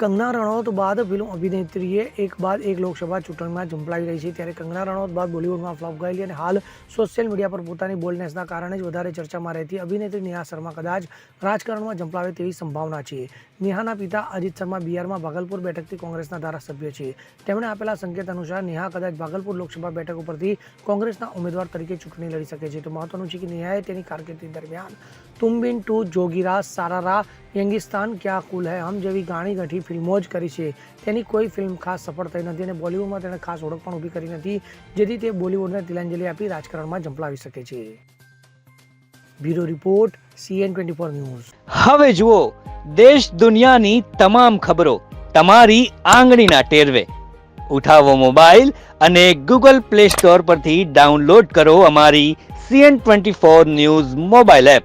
કંગના રણૌત બાદ ફિલ્મ અભિનેત્રીએ એક બાદ એક લોકસભા ચૂંટણીમાં ઝંપલાવી રહી છે. ત્યારે કંગના રણૌત બાદ બોલિવૂડમાં ફ્લોપ ગયેલી અને હાલ સોશિયલ મીડિયા પર પોતાની બોલનેસના કારણે જ વધારે ચર્ચામાં રહેતી અભિનેત્રી નેહા શર્મા કદાચ રાજકારણમાં ઝંપલાવે તેવી સંભાવના છે. નેહાના પિતા અજિત શર્મા બિહારમાં ભાગલપુર બેઠકથી કોંગ્રેસના ધારાસભ્ય છે. તેમણે આપેલા સંકેત અનુસાર નેહા કદાચ ભાગલપુર લોકસભા બેઠક ઉપરથી કોંગ્રેસના ઉમેદવાર તરીકે ચૂંટણી લડી શકે છે. તો મહત્વનું છે કે નેહાએ તેની કારકિર્દી દરમિયાન તુમબિન ટુ જોગીરા સારારા યંગિસ્તાન ક્યાં કુલ હૈ? હમ જેવી ગાણી ગઠી ફિલ્મો જ કરી છે. તેની કોઈ ફિલ્મ ખાસ સફળ થઈ નથી અને બોલિવૂડમાં તેણે ખાસ ઓળખ પણ ઊભી કરી નથી, જેથી તે બોલિવૂડને તિલાંજલિ આપી રાજકારણમાં ઝંપલાવી શકે છે. Bureau report, CN twenty four news. હવે જુઓ, દેશ દુનિયાની તમામ ખબરો તમારી આંગળીના ટેરવે. ઉઠાવો મોબાઈલ અને ગૂગલ પ્લે સ્ટોર પરથી ડાઉનલોડ કરો અમારી CN twenty four news mobile app.